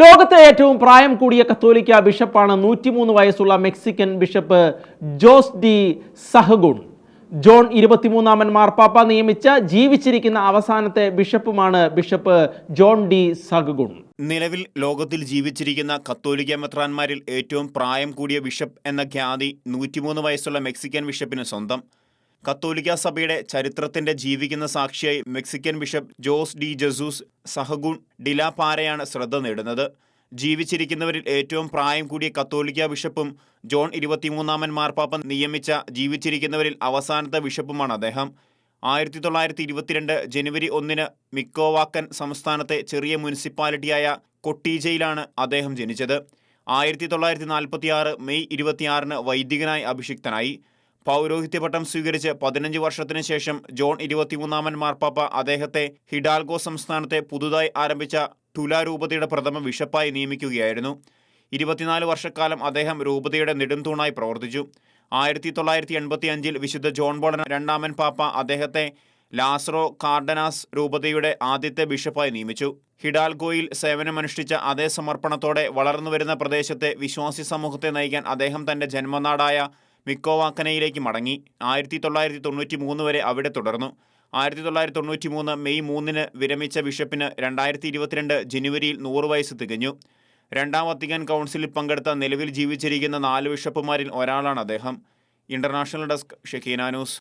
ലോകത്തെ ഏറ്റവും പ്രായം കൂടിയ കത്തോലിക്ക ബിഷപ്പാണ് നൂറ്റിമൂന്ന് വയസ്സുള്ള Mexican bishop Jose de Sahagun. John ഇരുപത്തിമൂന്നാമൻ മാർപ്പാപ്പ നിയമിച്ച ജീവിച്ചിരിക്കുന്ന അവസാനത്തെ ബിഷപ്പുമാണ് ബിഷപ്പ് ജോൺ ഡി സഹഗുൺ. നിലവിൽ ലോകത്തിൽ ജീവിച്ചിരിക്കുന്ന കത്തോലിക്ക മെത്രാന്മാരിൽ ഏറ്റവും പ്രായം കൂടിയ ബിഷപ്പ് എന്ന ഖ്യാതി നൂറ്റിമൂന്ന് വയസ്സുള്ള മെക്സിക്കൻ ബിഷപ്പിന് സ്വന്തം. കത്തോലിക്ക സഭയുടെ ചരിത്രത്തിന്റെ ജീവിക്കുന്ന സാക്ഷിയായി Mexican bishop Jose de Jesus Sahagun de la പാരയാണ് ശ്രദ്ധ നേടുന്നത്. ജീവിച്ചിരിക്കുന്നവരിൽ ഏറ്റവും പ്രായം കൂടിയ കത്തോലിക്ക ബിഷപ്പും ജോൺ ഇരുപത്തിമൂന്നാമൻ മാർപ്പാപ്പ നിയമിച്ച ജീവിച്ചിരിക്കുന്നവരിൽ അവസാനത്തെ ബിഷപ്പുമാണ് അദ്ദേഹം. ആയിരത്തി തൊള്ളായിരത്തി ഇരുപത്തിരണ്ട് ജനുവരി ഒന്നിന് മിക്കോവാക്കൻ സംസ്ഥാനത്തെ ചെറിയ മുനിസിപ്പാലിറ്റിയായ കൊട്ടീജയിലാണ് അദ്ദേഹം ജനിച്ചത്. ആയിരത്തി തൊള്ളായിരത്തി നാൽപ്പത്തിയാറ് മെയ് ഇരുപത്തിയാറിന് വൈദികനായി അഭിഷിക്തനായി. പൗരോഹിത്യപട്ടം സ്വീകരിച്ച് പതിനഞ്ച് വർഷത്തിന് ശേഷം ജോൺ ഇരുപത്തിമൂന്നാമൻ മാർപ്പാപ്പ അദ്ദേഹത്തെ ഹിഡാൽഗോ സംസ്ഥാനത്തെ പുതുതായി ആരംഭിച്ച ടുല രൂപതയുടെ പ്രഥമ ബിഷപ്പായി നിയമിക്കുകയായിരുന്നു. ഇരുപത്തിനാല് വർഷക്കാലം അദ്ദേഹം രൂപതയുടെ നെടുംതൂണായി പ്രവർത്തിച്ചു. ആയിരത്തി തൊള്ളായിരത്തി എൺപത്തി അഞ്ചിൽ വിശുദ്ധ ജോൺ ബോളൻ രണ്ടാമൻ പാപ്പ അദ്ദേഹത്തെ ലാസ്റോ കാർഡനാസ് രൂപതയുടെ ആദ്യത്തെ ബിഷപ്പായി നിയമിച്ചു. ഹിഡാൽഗോയിൽ സേവനമനുഷ്ഠിച്ച അതേ സമർപ്പണത്തോടെ വളർന്നുവരുന്ന പ്രദേശത്തെ വിശ്വാസി സമൂഹത്തെ നയിക്കാൻ അദ്ദേഹം തന്റെ ജന്മനാടായ മിക്കോവാക്കനയിലേക്ക് മടങ്ങി. ആയിരത്തി തൊള്ളായിരത്തി തൊണ്ണൂറ്റി മൂന്ന് വരെ അവിടെ തുടർന്നു. ആയിരത്തി തൊള്ളായിരത്തി തൊണ്ണൂറ്റി മൂന്ന് മെയ് മൂന്നിന് വിരമിച്ച ബിഷപ്പിന് രണ്ടായിരത്തി ഇരുപത്തിരണ്ട് ജനുവരിയിൽ നൂറ് വയസ്സ് തികഞ്ഞു. രണ്ടാം വത്തിക്കാൻ കൗൺസിലിൽ പങ്കെടുത്ത നിലവിൽ ജീവിച്ചിരിക്കുന്ന നാല് ബിഷപ്പുമാരിൽ ഒരാളാണ് അദ്ദേഹം. International desk Shekinah news.